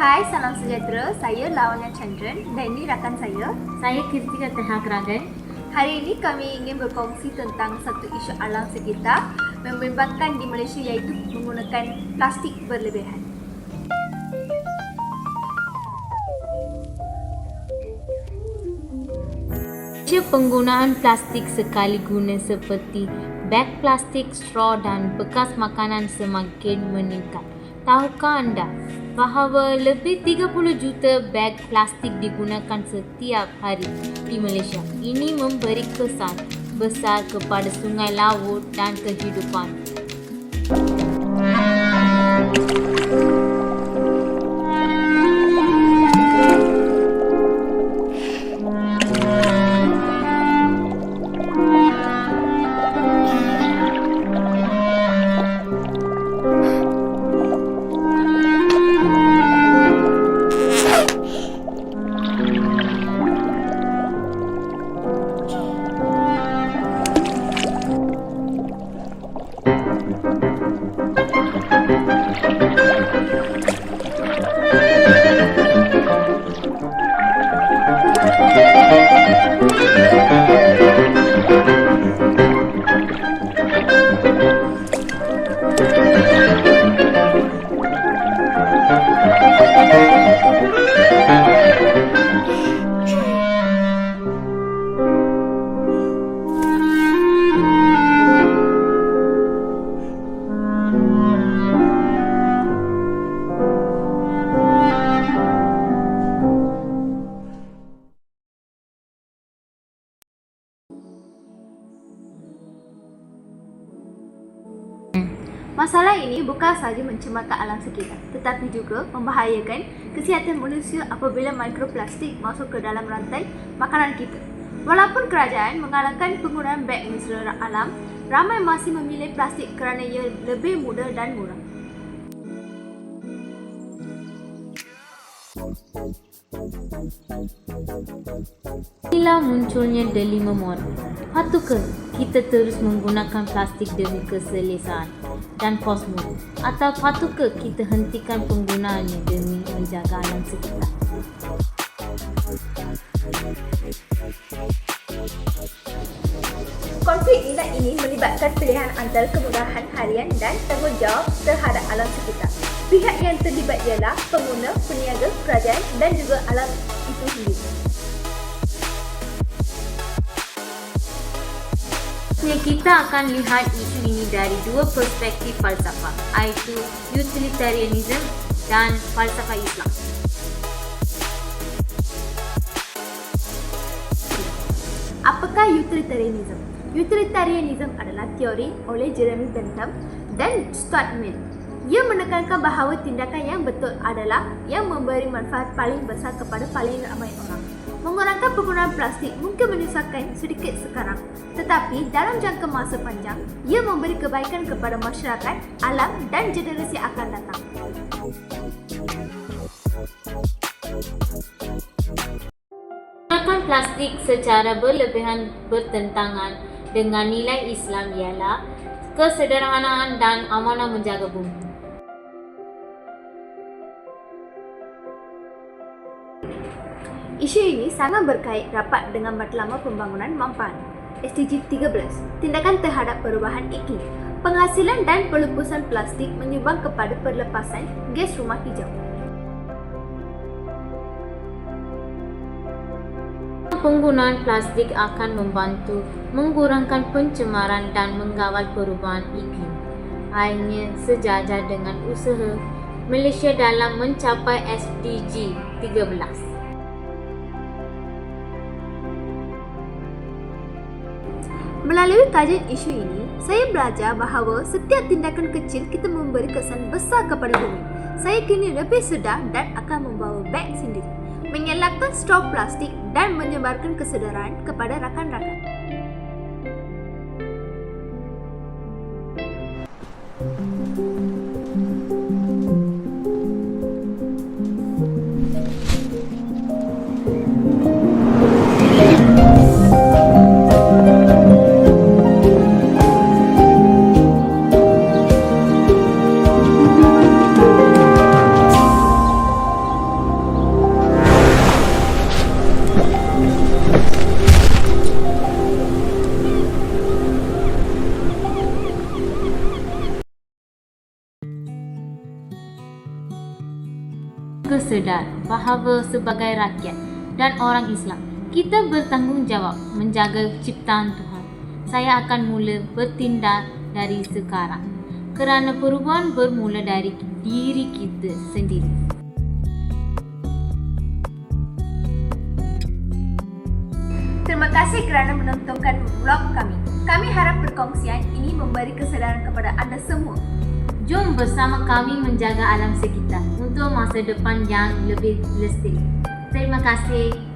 Hai, salam sejahtera. Saya Lawanya Chandran dan ini rakan saya. Saya Kirtika Tehakrangan. Hari ini kami ingin berkongsi tentang satu isu alam sekitar membimbangkan di Malaysia iaitu menggunakan plastik berlebihan. Malaysia penggunaan plastik sekali guna seperti beg plastik, straw dan bekas makanan semakin meningkat. Tahukah anda bahawa lebih 30 juta beg plastik digunakan setiap hari di Malaysia? Ini memberi kesan besar kepada sungai laut dan kehidupan. Masalah ini bukan sahaja mencemarkan alam sekitar tetapi juga membahayakan kesihatan manusia apabila mikroplastik masuk ke dalam rantai makanan kita. Walaupun kerajaan mengalahkan penggunaan beg mineral alam, ramai masih memilih plastik kerana ia lebih mudah dan murah. Inilah munculnya dilema moral. Patukah kita terus menggunakan plastik demi keselesaan dan kosmos? Atau patukah kita hentikan penggunaannya demi menjaga alam sekitar? Konflik minat ini melibatkan pilihan antara kemudahan harian dan tanggungjawab terhadap alam sekitar. Pihak yang terlibat ialah pengguna, peniaga, kerajaan dan juga alam itu sendiri. Ya, kita akan lihat isu ini dari dua perspektif falsafah, iaitu utilitarianism dan falsafah Islam. Apakah utilitarianism? Utilitarianism adalah teori oleh Jeremy Bentham dan Stuart Mill. Ia menekankan bahawa tindakan yang betul adalah yang memberi manfaat paling besar kepada paling ramai orang. Mengurangkan penggunaan plastik mungkin menyusahkan sedikit sekarang, tetapi dalam jangka masa panjang, ia memberi kebaikan kepada masyarakat, alam dan generasi akan datang. Menggunakan plastik secara berlebihan bertentangan dengan nilai Islam ialah kesederhanaan dan amanah menjaga bumi. Isu ini sangat berkait rapat dengan Matlamat Pembangunan Mampan SDG 13, tindakan terhadap perubahan iklim. Penghasilan dan pelupusan plastik menyumbang kepada perlepasan gas rumah hijau. Penggunaan plastik akan membantu mengurangkan pencemaran dan mengawal perubahan iklim. Hanya sejajar dengan usaha Malaysia dalam mencapai SDG 13. Melalui kajian isu ini, saya belajar bahawa setiap tindakan kecil kita memberi kesan besar kepada bumi. Saya kini lebih sedar dan akan membawa beg sendiri, mengelakkan straw plastik dan menyebarkan kesedaran kepada rakan-rakan. Juga sedar bahawa sebagai rakyat dan orang Islam, kita bertanggungjawab menjaga ciptaan Tuhan. Saya akan mula bertindak dari sekarang kerana perubahan bermula dari diri kita sendiri. Terima kasih kerana menontonkan vlog kami. Kami harap perkongsian ini memberi kesedaran kepada anda semua. Jom bersama kami menjaga alam sekitar untuk masa depan yang lebih lestari. Terima kasih.